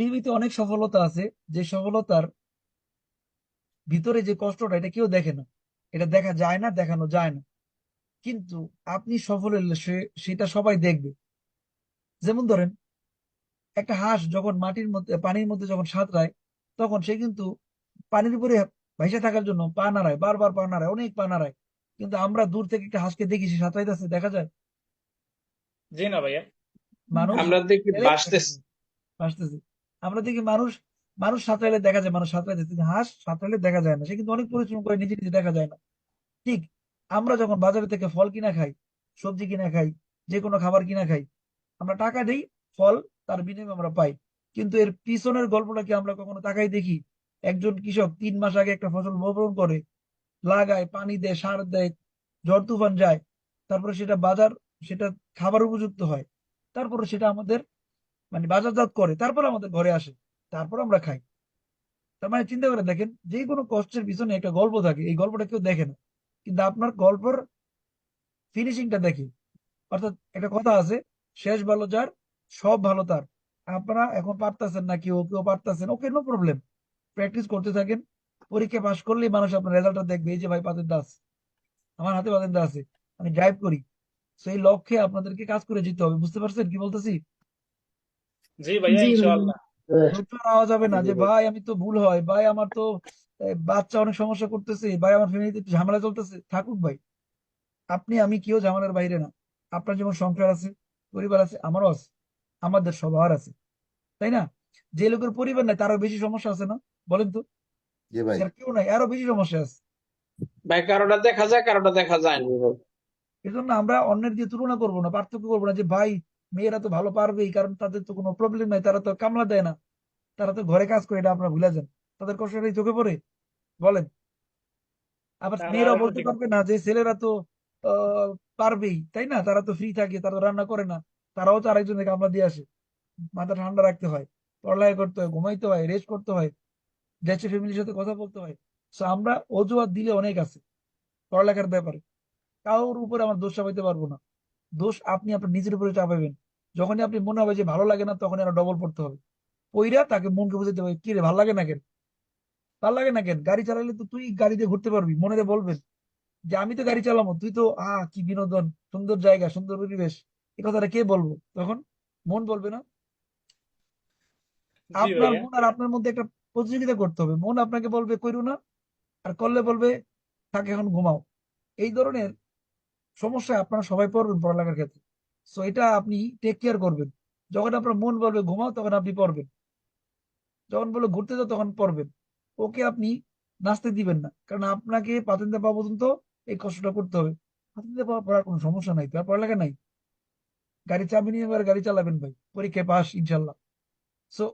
পৃথিবীতে অনেক সফলতা আছে যে সফলতার ভিতরে যে কষ্টটা এটা কেউ দেখে না। এটা দেখা যায় না দেখানো যায় না। কিন্তু আপনি সফল হলে সেটা সবাই দেখবে। যেমন ধরেন একটা হাঁস যখন মাটির মধ্যে পানির মধ্যে যখন সাঁতরায় তখন সে কিন্তু পানির উপরে ভাইসা থাকার জন্য পা নাড়ায় বারবার পা নাড়ায় অনেক পা নাড়ায়। কিন্তু আমরা দূর থেকে একটা হাঁসকে দেখি সে সাঁতরাইতেছে দেখা যায়? জি না ভাইয়া। মানুষ আমরা দেখি বাসতেছে ভাসতেছে আমরা দেখি মানুষ মানুষ সাঁতরাইলে দেখা যায়, মানুষ সাঁতরাইতে কিন্তু হাঁস সাঁতরাইলে দেখা যায় না। সে কিন্তু অনেক পরিশ্রম করে, নিজে নিজে দেখা যায় না। ঠিক, আমরা যখন বাজার থেকে ফল কিনা খাই, সবজি কিনা খাই, যে কোনো খাবার কিনা খাই, আমরা টাকা দেই, ফল তার বিনিময়ে আমরা পাই। কিন্তু এর পিছনের গল্পটা কি আমরা কখনো তাকাই দেখি? একজন কৃষক তিন মাস আগে একটা ফসল বপন করে, লাগায়, পানি দেয়, সার দেয়, ঝড় তুফান যায়, তারপরে সেটা বাজার, সেটা খাবার উপযুক্ত হয়, তারপরে সেটা আমাদের মানে বাজারজাত করে, তারপর আমাদের ঘরে আসে, তারপর আমরা খাই। তার মানে চিন্তা করে দেখেন, যে কোনো কষ্টের পিছনে একটা গল্প থাকে, এই গল্পটা কেউ দেখে না। কিন্তু আপনার গল্পের ফিনিশিংটা দেখে। অর্থাৎ একটা কথা আছে, শেষ ভালো যার, সব ভালো তার। আপনারা এখন পারতেছেন না কেউ কেউ পারতেছেন, ওকে নো প্রবলেম প্র্যাকটিস করতে থাকেন, পরীক্ষা পাশ করলেই মানুষ আপনার রেজাল্টটা দেখবে, এই যে ভাই পাতেন্দা দাস আমার হাতে পাতেন্দা আছে, আমি ড্রাইভ করি। সেই লক্ষ্যে আপনাদেরকে কাজ করে যেতে হবে, বুঝতে পারছেন কি বলতেছি? জি ভাইয়া। ইনশাআল্লাহ। ধৈর্য যাবে না যে ভাই আমি তো ভুল হয়। ভাই আমার তো বাচ্চা অনেক সমস্যা করতেছে। ভাই আমার ফ্যামিলিতে একটু ঝামেলা চলতেছে। থাকুক ভাই। আপনি আমি কেউ ঝামেলার বাইরে না। আপনার যেমন সংসার আছে পরিবার আছে আমারও আছে। আমাদের সবার আছে। তাই না? যে লোকের পরিবার নাই তারও বেশি সমস্যা আছে না? বলেন তো। জি ভাই। কেউ নাই আরও বেশি সমস্যা আছে। ভাই কারোটা দেখা যায় কারোটা দেখা যায় না। এই জন্য আমরা অন্যের দিয়ে তুলনা করব না পার্থক্য করব না যে ভাই মেয়েরা তো ভালো পারবেই কারণ তাদের তো কোনো প্রবলেম নাই তারা তো কামলা দেয় না। তারা তো ঘরে কাজ করে এটা আপনারা ভুলে যান। তাদের কষ্টটাই চোখে পড়ে বলেন। আবার মেয়েরা বলতে পারবে না যে ছেলেরা তো পারবেই তাই না? তারা তো ফ্রি থাকে তারা তো রান্না করে না। তারাও তো আরেকজনের কামলা দিয়ে আসে। মাথা ঠান্ডা রাখতে হয় পড়ালেখা করতে হয় ঘুমাইতে হয় রেস্ট করতে হয় দেশে ফ্যামিলির সাথে কথা বলতে হয়। সো আমরা অজুহাত দিলে অনেক আছে পড়ালেখার ব্যাপারে। কারোর উপরে আমার দোষ চাপাইতে পারব না। দোষ আপনি আপনার নিজের উপরে চাপাবেন। যখনই আপনি মনে হবে যে ভালো লাগে না তখন আরও ডবল পড়তে হবে। পইরা তাকে মনকে বুঝাতে হবে কি রে ভালো লাগে না কেন? ভালো লাগে না কেন? গাড়ি চালালে তো তুই গাড়িতে ঘুরতে পারবি মনে বলবেন যে আমি তো গাড়ি চালাবো তুই তো আহ কি বিনোদন সুন্দর জায়গা সুন্দর পরিবেশ এই কথাটা কে বলব? তখন মন বলবে না। আপনার মন আর আপনার মধ্যে একটা প্রতিযোগিতা করতে হবে। মন আপনাকে বলবে কইরো না। আর করলে বলবে থাক এখন ঘুমাও। এই ধরনের সমস্যায় আপনারা সবাই পড়বেন পড়ালেখার ক্ষেত্রে। সো এটা আপনি টেক কেয়ার করবেন। যখন আপনার মন বলবে ঘুমাও, তখন আপনি পড়বেন। যখন বলবে ঘুরতে যাও, তখন পড়বেন। ওকে আপনি নাচতে দিবেন না। কারণ আপনাকে পাতেন্তে পাওয়া পর্যন্ত এই কষ্টটা করতে হবে। পাতেন্তে পাওয়া পড়ার কোনো সমস্যা নাই। তার পড়ালেখা নাই। গাড়ি চাবি নিয়ে গাড়ি চালাবেন ভাই। পরীক্ষায় পাস ইনশাল্লাহ। সো